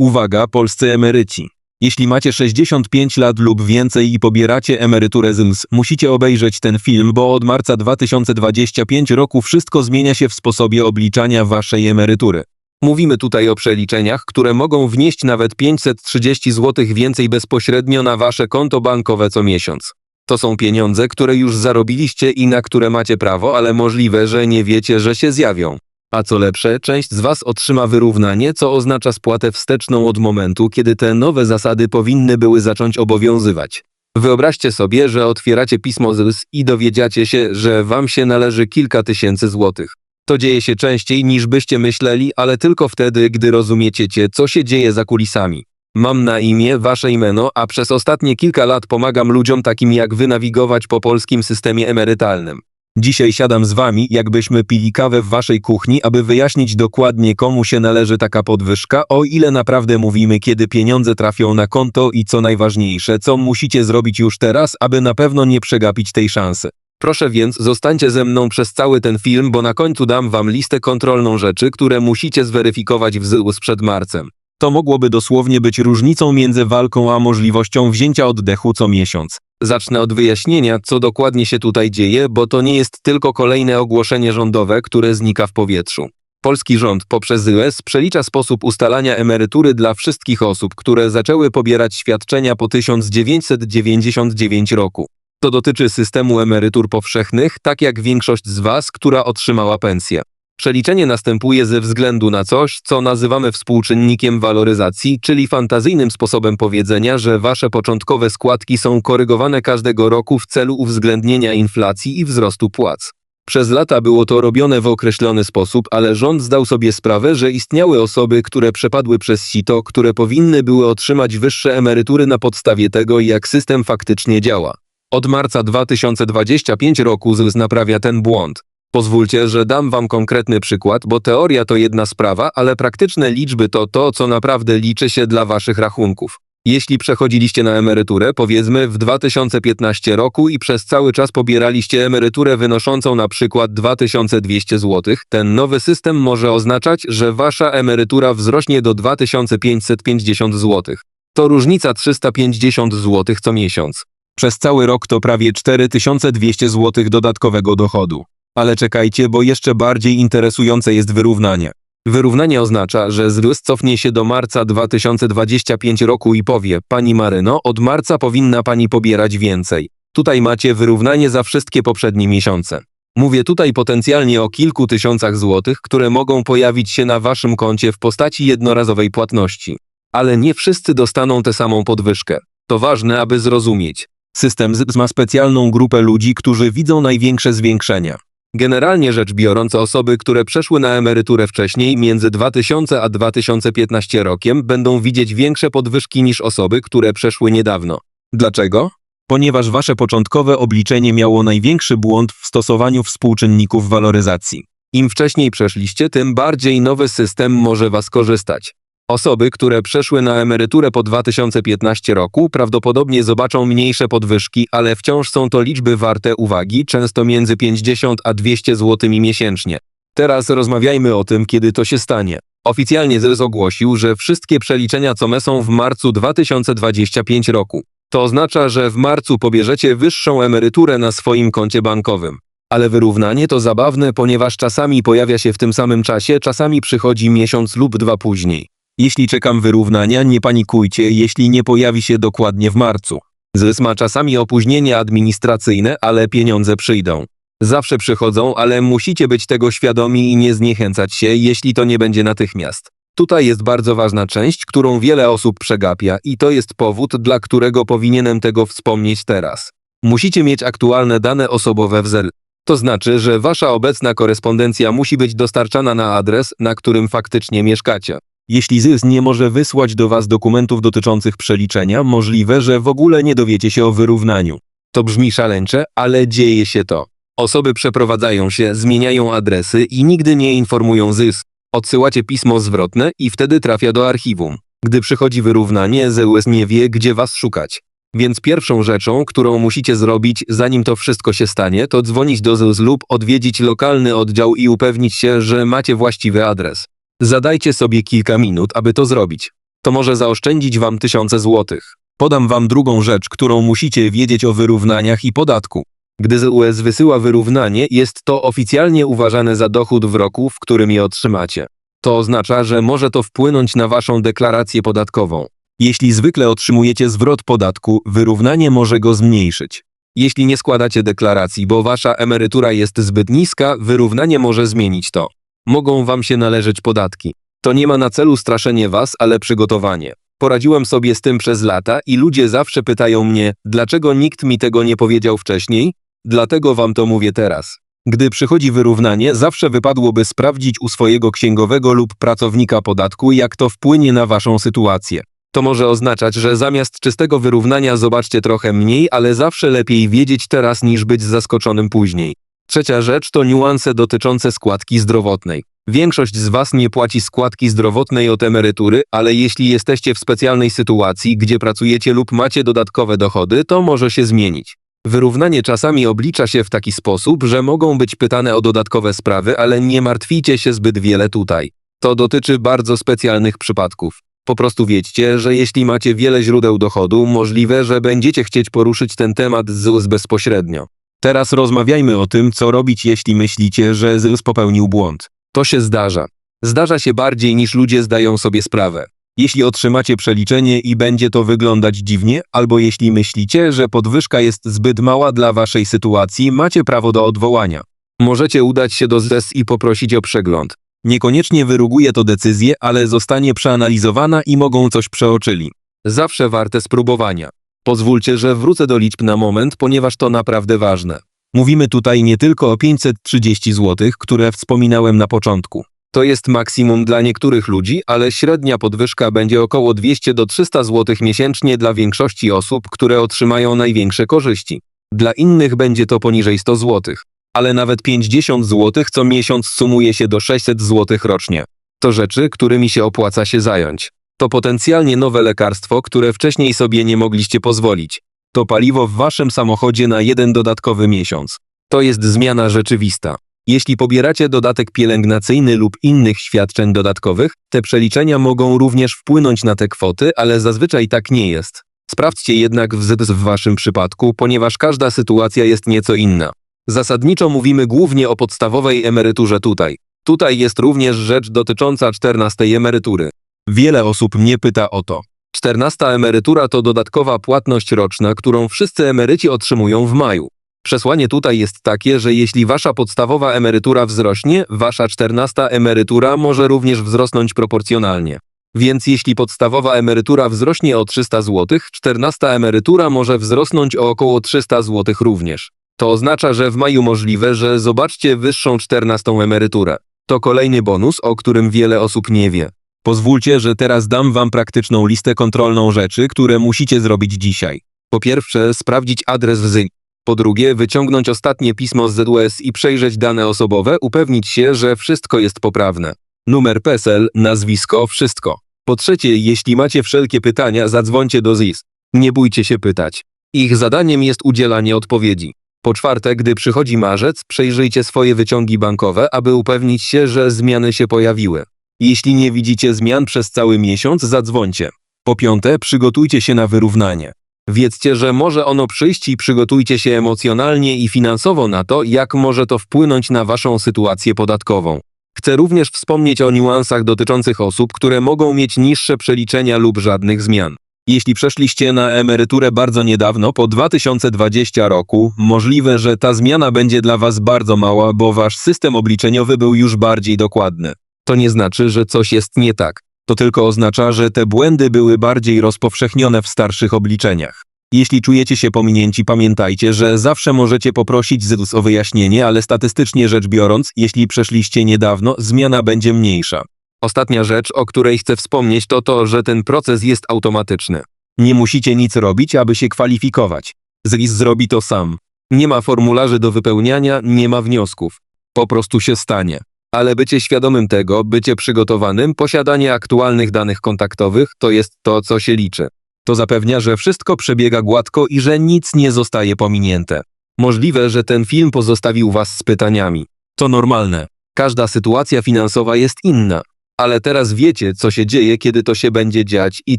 Uwaga, polscy emeryci. Jeśli macie 65 lat lub więcej i pobieracie emeryturę ZIMS, musicie obejrzeć ten film, bo od marca 2025 roku wszystko zmienia się w sposobie obliczania waszej emerytury. Mówimy tutaj o przeliczeniach, które mogą wnieść nawet 530 zł więcej bezpośrednio na wasze konto bankowe co miesiąc. To są pieniądze, które już zarobiliście i na które macie prawo, ale możliwe, że nie wiecie, że się zjawią. A co lepsze, część z Was otrzyma wyrównanie, co oznacza spłatę wsteczną od momentu, kiedy te nowe zasady powinny były zacząć obowiązywać. Wyobraźcie sobie, że otwieracie pismo ZUS i dowiedziacie się, że Wam się należy kilka tysięcy złotych. To dzieje się częściej niż byście myśleli, ale tylko wtedy, gdy rozumiecie, co się dzieje za kulisami. Mam na imię wasze imieno, a przez ostatnie kilka lat pomagam ludziom takim jak wy nawigować po polskim systemie emerytalnym. Dzisiaj siadam z wami, jakbyśmy pili kawę w waszej kuchni, aby wyjaśnić dokładnie komu się należy taka podwyżka, o ile naprawdę mówimy, kiedy pieniądze trafią na konto i co najważniejsze, co musicie zrobić już teraz, aby na pewno nie przegapić tej szansy. Proszę więc, zostańcie ze mną przez cały ten film, bo na końcu dam wam listę kontrolną rzeczy, które musicie zweryfikować w ZUS przed marcem. To mogłoby dosłownie być różnicą między walką a możliwością wzięcia oddechu co miesiąc. Zacznę od wyjaśnienia, co dokładnie się tutaj dzieje, bo to nie jest tylko kolejne ogłoszenie rządowe, które znika w powietrzu. Polski rząd poprzez ZUS przelicza sposób ustalania emerytury dla wszystkich osób, które zaczęły pobierać świadczenia po 1999 roku. To dotyczy systemu emerytur powszechnych, tak jak większość z Was, która otrzymała pensję. Przeliczenie następuje ze względu na coś, co nazywamy współczynnikiem waloryzacji, czyli fantazyjnym sposobem powiedzenia, że wasze początkowe składki są korygowane każdego roku w celu uwzględnienia inflacji i wzrostu płac. Przez lata było to robione w określony sposób, ale rząd zdał sobie sprawę, że istniały osoby, które przepadły przez sito, które powinny były otrzymać wyższe emerytury na podstawie tego, jak system faktycznie działa. Od marca 2025 roku ZUS naprawia ten błąd. Pozwólcie, że dam wam konkretny przykład, bo teoria to jedna sprawa, ale praktyczne liczby to to, co naprawdę liczy się dla waszych rachunków. Jeśli przechodziliście na emeryturę, powiedzmy w 2015 roku i przez cały czas pobieraliście emeryturę wynoszącą na przykład 2200 zł, ten nowy system może oznaczać, że wasza emerytura wzrośnie do 2550 zł. To różnica 350 zł co miesiąc. Przez cały rok to prawie 4200 zł dodatkowego dochodu. Ale czekajcie, bo jeszcze bardziej interesujące jest wyrównanie. Wyrównanie oznacza, że ZUS cofnie się do marca 2025 roku i powie: Pani Maryno, od marca powinna pani pobierać więcej. Tutaj macie wyrównanie za wszystkie poprzednie miesiące. Mówię tutaj potencjalnie o kilku tysiącach złotych, które mogą pojawić się na waszym koncie w postaci jednorazowej płatności. Ale nie wszyscy dostaną tę samą podwyżkę. To ważne, aby zrozumieć. System ZUS ma specjalną grupę ludzi, którzy widzą największe zwiększenia. Generalnie rzecz biorąc, osoby, które przeszły na emeryturę wcześniej, między 2000 a 2015 rokiem, będą widzieć większe podwyżki niż osoby, które przeszły niedawno. Dlaczego? Ponieważ wasze początkowe obliczenie miało największy błąd w stosowaniu współczynników waloryzacji. Im wcześniej przeszliście, tym bardziej nowy system może was korzystać. Osoby, które przeszły na emeryturę po 2015 roku, prawdopodobnie zobaczą mniejsze podwyżki, ale wciąż są to liczby warte uwagi, często między 50 a 200 zł miesięcznie. Teraz rozmawiajmy o tym, kiedy to się stanie. Oficjalnie ZUS ogłosił, że wszystkie przeliczenia COME są w marcu 2025 roku. To oznacza, że w marcu pobierzecie wyższą emeryturę na swoim koncie bankowym. Ale wyrównanie to zabawne, ponieważ czasami pojawia się w tym samym czasie, czasami przychodzi miesiąc lub dwa później. Jeśli czekam wyrównania, nie panikujcie, jeśli nie pojawi się dokładnie w marcu. ZUS ma czasami opóźnienia administracyjne, ale pieniądze przyjdą. Zawsze przychodzą, ale musicie być tego świadomi i nie zniechęcać się, jeśli to nie będzie natychmiast. Tutaj jest bardzo ważna część, którą wiele osób przegapia i to jest powód, dla którego powinienem tego wspomnieć teraz. Musicie mieć aktualne dane osobowe w ZEL. To znaczy, że wasza obecna korespondencja musi być dostarczana na adres, na którym faktycznie mieszkacie. Jeśli ZUS nie może wysłać do Was dokumentów dotyczących przeliczenia, możliwe, że w ogóle nie dowiecie się o wyrównaniu. To brzmi szaleńcze, ale dzieje się to. Osoby przeprowadzają się, zmieniają adresy i nigdy nie informują ZUS. Odsyłacie pismo zwrotne i wtedy trafia do archiwum. Gdy przychodzi wyrównanie, ZUS nie wie, gdzie Was szukać. Więc pierwszą rzeczą, którą musicie zrobić, zanim to wszystko się stanie, to dzwonić do ZUS lub odwiedzić lokalny oddział i upewnić się, że macie właściwy adres. Zadajcie sobie kilka minut, aby to zrobić. To może zaoszczędzić wam tysiące złotych. Podam wam drugą rzecz, którą musicie wiedzieć o wyrównaniach i podatku. Gdy ZUS wysyła wyrównanie, jest to oficjalnie uważane za dochód w roku, w którym je otrzymacie. To oznacza, że może to wpłynąć na waszą deklarację podatkową. Jeśli zwykle otrzymujecie zwrot podatku, wyrównanie może go zmniejszyć. Jeśli nie składacie deklaracji, bo wasza emerytura jest zbyt niska, wyrównanie może zmienić to. Mogą wam się należeć podatki. To nie ma na celu straszenie was, ale przygotowanie. Poradziłem sobie z tym przez lata i ludzie zawsze pytają mnie, dlaczego nikt mi tego nie powiedział wcześniej? Dlatego wam to mówię teraz. Gdy przychodzi wyrównanie, zawsze wypadłoby sprawdzić u swojego księgowego lub pracownika podatku, jak to wpłynie na waszą sytuację. To może oznaczać, że zamiast czystego wyrównania zobaczcie trochę mniej, ale zawsze lepiej wiedzieć teraz niż być zaskoczonym później. Trzecia rzecz to niuanse dotyczące składki zdrowotnej. Większość z Was nie płaci składki zdrowotnej od emerytury, ale jeśli jesteście w specjalnej sytuacji, gdzie pracujecie lub macie dodatkowe dochody, to może się zmienić. Wyrównanie czasami oblicza się w taki sposób, że mogą być pytane o dodatkowe sprawy, ale nie martwijcie się zbyt wiele tutaj. To dotyczy bardzo specjalnych przypadków. Po prostu wiedzcie, że jeśli macie wiele źródeł dochodu, możliwe, że będziecie chcieć poruszyć ten temat z ZUS bezpośrednio. Teraz rozmawiajmy o tym, co robić, jeśli myślicie, że ZUS popełnił błąd. To się zdarza. Zdarza się bardziej niż ludzie zdają sobie sprawę. Jeśli otrzymacie przeliczenie i będzie to wyglądać dziwnie, albo jeśli myślicie, że podwyżka jest zbyt mała dla waszej sytuacji, macie prawo do odwołania. Możecie udać się do ZES i poprosić o przegląd. Niekoniecznie wyruguje to decyzję, ale zostanie przeanalizowana i mogą coś przeoczyli. Zawsze warte spróbowania. Pozwólcie, że wrócę do liczb na moment, ponieważ to naprawdę ważne. Mówimy tutaj nie tylko o 530 zł, które wspominałem na początku. To jest maksimum dla niektórych ludzi, ale średnia podwyżka będzie około 200 do 300 zł miesięcznie dla większości osób, które otrzymają największe korzyści. Dla innych będzie to poniżej 100 zł. Ale nawet 50 zł co miesiąc sumuje się do 600 zł rocznie. To rzeczy, którymi się opłaca się zająć. To potencjalnie nowe lekarstwo, które wcześniej sobie nie mogliście pozwolić. To paliwo w waszym samochodzie na jeden dodatkowy miesiąc. To jest zmiana rzeczywista. Jeśli pobieracie dodatek pielęgnacyjny lub innych świadczeń dodatkowych, te przeliczenia mogą również wpłynąć na te kwoty, ale zazwyczaj tak nie jest. Sprawdźcie jednak w ZS w waszym przypadku, ponieważ każda sytuacja jest nieco inna. Zasadniczo mówimy głównie o podstawowej emeryturze tutaj. Tutaj jest również rzecz dotycząca 14 emerytury. Wiele osób mnie pyta o to. 14 emerytura to dodatkowa płatność roczna, którą wszyscy emeryci otrzymują w maju. Przesłanie tutaj jest takie, że jeśli wasza podstawowa emerytura wzrośnie, wasza 14 emerytura może również wzrosnąć proporcjonalnie. Więc jeśli podstawowa emerytura wzrośnie o 300 zł, 14 emerytura może wzrosnąć o około 300 zł również. To oznacza, że w maju możliwe, że zobaczcie wyższą 14 emeryturę. To kolejny bonus, o którym wiele osób nie wie. Pozwólcie, że teraz dam wam praktyczną listę kontrolną rzeczy, które musicie zrobić dzisiaj. Po pierwsze, sprawdzić adres w ZYL. Po drugie, wyciągnąć ostatnie pismo z ZUS i przejrzeć dane osobowe, upewnić się, że wszystko jest poprawne. Numer PESEL, nazwisko, wszystko. Po trzecie, jeśli macie wszelkie pytania, zadzwońcie do ZIS. Nie bójcie się pytać. Ich zadaniem jest udzielanie odpowiedzi. Po czwarte, gdy przychodzi marzec, przejrzyjcie swoje wyciągi bankowe, aby upewnić się, że zmiany się pojawiły. Jeśli nie widzicie zmian przez cały miesiąc, zadzwońcie. Po piąte, przygotujcie się na wyrównanie. Wiedzcie, że może ono przyjść i przygotujcie się emocjonalnie i finansowo na to, jak może to wpłynąć na waszą sytuację podatkową. Chcę również wspomnieć o niuansach dotyczących osób, które mogą mieć niższe przeliczenia lub żadnych zmian. Jeśli przeszliście na emeryturę bardzo niedawno, po 2020 roku, możliwe, że ta zmiana będzie dla Was bardzo mała, bo Wasz system obliczeniowy był już bardziej dokładny. To nie znaczy, że coś jest nie tak. To tylko oznacza, że te błędy były bardziej rozpowszechnione w starszych obliczeniach. Jeśli czujecie się pominięci, pamiętajcie, że zawsze możecie poprosić ZUS o wyjaśnienie, ale statystycznie rzecz biorąc, jeśli przeszliście niedawno, zmiana będzie mniejsza. Ostatnia rzecz, o której chcę wspomnieć, to to, że ten proces jest automatyczny. Nie musicie nic robić, aby się kwalifikować. ZIS zrobi to sam. Nie ma formularzy do wypełniania, nie ma wniosków. Po prostu się stanie. Ale bycie świadomym tego, bycie przygotowanym, posiadanie aktualnych danych kontaktowych to jest to, co się liczy. To zapewnia, że wszystko przebiega gładko i że nic nie zostaje pominięte. Możliwe, że ten film pozostawił Was z pytaniami. To normalne. Każda sytuacja finansowa jest inna. Ale teraz wiecie, co się dzieje, kiedy to się będzie dziać i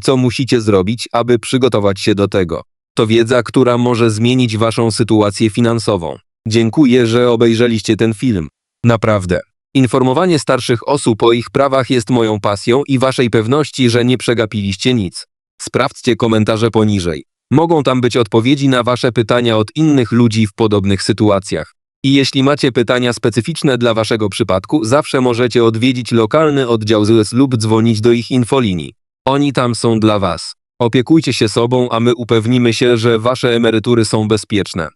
co musicie zrobić, aby przygotować się do tego. To wiedza, która może zmienić waszą sytuację finansową. Dziękuję, że obejrzeliście ten film. Naprawdę. Informowanie starszych osób o ich prawach jest moją pasją i waszej pewności, że nie przegapiliście nic. Sprawdźcie komentarze poniżej. Mogą tam być odpowiedzi na wasze pytania od innych ludzi w podobnych sytuacjach. I jeśli macie pytania specyficzne dla waszego przypadku, zawsze możecie odwiedzić lokalny oddział ZUS lub dzwonić do ich infolinii. Oni tam są dla was. Opiekujcie się sobą, a my upewnimy się, że wasze emerytury są bezpieczne.